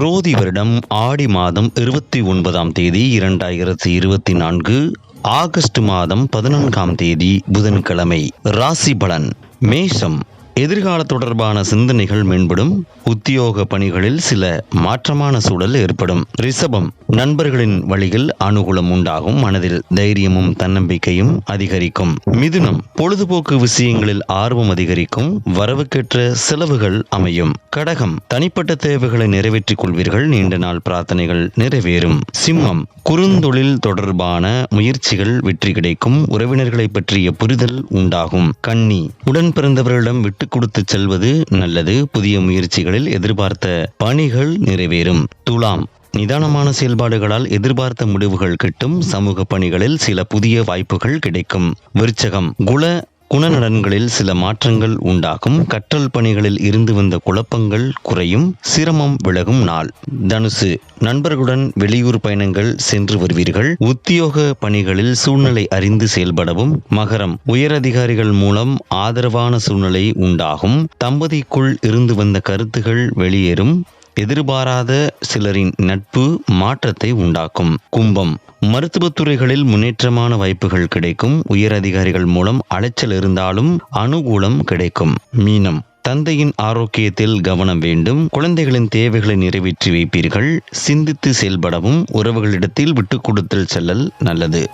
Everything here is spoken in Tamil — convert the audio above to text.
குரோதி வருடம் ஆடி மாதம் இருபத்தி ஒன்பதாம் தேதி இரண்டாயிரத்தி இருபத்தி நான்கு ஆகஸ்ட் மாதம் பதினான்காம் தேதி புதன்கிழமை. ராசி பலன். மேஷம். எதிர்கால தொடர்பான சிந்தனைகள் மேம்படும். உத்தியோக பணிகளில் சில மாற்றமான சூழல் ஏற்படும். ரிஷபம் நண்பர்களின் வழியில் அனுகூலம் உண்டாகும். மனதில் தைரியமும் தன்னம்பிக்கையும் அதிகரிக்கும். மிதுனம் பொழுதுபோக்கு விஷயங்களில் ஆர்வம் அதிகரிக்கும். வரவுக்கேற்ற செலவுகள் அமையும். கடகம் தனிப்பட்ட தேவைகளை நிறைவேற்றிக் கொள்வீர்கள். நீண்ட நாள் பிரார்த்தனைகள் நிறைவேறும். சிம்மம் குறுந்தொழில் தொடர்பான முயற்சிகள் வெற்றி கிடைக்கும். உறவினர்களை பற்றிய புரிதல் உண்டாகும். கன்னி உடன் பிறந்தவர்களிடம் விட்டு கொடுத்து செல்வது நல்லது. புதிய முயற்சிகளில் எதிர்பார்த்த பணிகள் நிறைவேறும். துலாம். நிதானமான செயல்பாடுகளால் எதிர்பார்த்த முடிவுகள் கிட்டும். சமூக பணிகளில் சில புதிய வாய்ப்புகள் கிடைக்கும். விருச்சகம். குல குணநலன்களில் சில மாற்றங்கள் உண்டாகும். கற்றல் பணிகளில் இருந்து வந்த குழப்பங்கள் குறையும். சிரமம் விலகும் நாள். தனுசு நண்பர்களுடன் வெளியூர் பயணங்கள் சென்று வருவீர்கள். உத்தியோக பணிகளில் சூழ்நிலை அறிந்து செயல்படவும். மகரம் உயரதிகாரிகள் மூலம் ஆதரவான சூழ்நிலை உண்டாகும். தம்பதிக்குள் இருந்து வந்த கருத்துகள் வெளியேறும். எதிர்பாராத சிலரின் நட்பு மாற்றத்தை உண்டாக்கும். கும்பம் மருத்துவத் துறைகளில் முன்னேற்றமான வாய்ப்புகள் கிடைக்கும். உயர் அதிகாரிகள் மூலம் அலைச்சல் இருந்தாலும் அனுகூலம் கிடைக்கும். மீனம். தந்தையின் ஆரோக்கியத்தில் கவனம் வேண்டும். குழந்தைகளின் தேவைகளை நிறைவேற்றி வைப்பீர்கள். சிந்தித்து செயல்படவும் உறவுகளிடத்தில் விட்டுக் கொடுத்தல் செல்லல் நல்லது.